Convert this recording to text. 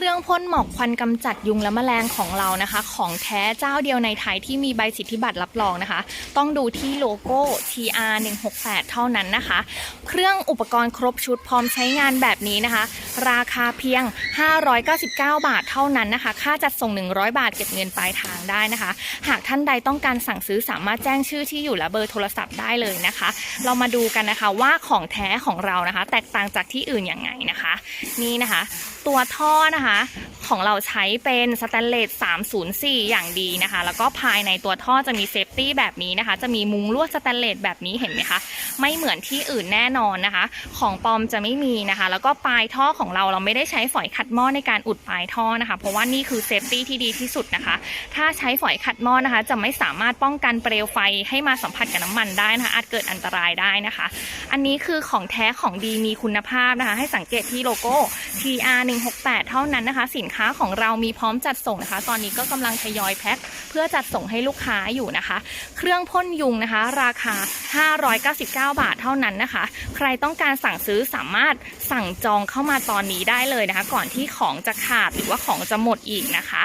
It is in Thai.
ครื่องพ่นหมอกควันกำจัดยุงและแมลงของเรานะคะ ของแท้เจ้าเดียวในไทยที่มีใบสิทธิบัตรรับรองนะคะ ต้องดูที่โลโก้ TR 168เท่านั้นนะคะ เครื่องอุปกรณ์ครบชุดพร้อมใช้งานแบบนี้นะคะ ราคาเพียง 599 บาทเท่านั้นนะคะ ค่าจัดส่ง 100 บาทเก็บเงินปลายทางได้นะคะ หากท่านใดต้องการสั่งซื้อสามารถแจ้งชื่อที่อยู่และเบอร์โทรศัพท์ได้เลยนะคะ เรามาดูกันนะคะว่าของแท้ของเรานะคะ แตกต่างจากที่อื่นยังไงนะคะ นี่นะคะ ตัวท่อนะคะ ของเราใช้เป็นสแตนเลส304 อย่างดีนะคะ แล้วก็ภายในตัวท่อจะมีเซฟตี้แบบนี้นะคะ จะมีมุงลวดสแตนเลสแบบนี้เห็นไหมคะ ไม่เหมือนที่อื่นแน่นอนนะคะ ของปลอมจะไม่มีนะคะ แล้วก็ปลายท่อของเราเราไม่ได้ใช้ฝอยขัดหม้อในการอุดปลายท่อนะคะ เพราะว่านี่คือเซฟตี้ที่ดีที่สุดนะคะ ถ้าใช้ฝอยขัดหม้อนะคะ จะไม่สามารถป้องกันเปลวไฟให้มาสัมผัสกับน้ำมันได้นะคะ อาจเกิดอันตรายได้นะคะ อันนี้คือของแท้ของดีมีคุณภาพนะคะ ให้สังเกตที่โลโก้ TR 168เท่านั้นนะคะ สินค้าของเรามีพร้อมจัดส่งนะคะ ตอนนี้ก็กำลังทยอยแพ็คเพื่อจัดส่งให้ลูกค้าอยู่นะคะ เครื่องพ่นยุงนะคะ ราคา 599 บาทเท่านั้นนะคะ ใครต้องการสั่งซื้อสามารถสั่งจองเข้ามาตอนนี้ได้เลยนะคะ ก่อนที่ของจะขาดหรือว่าของจะหมดอีกนะคะ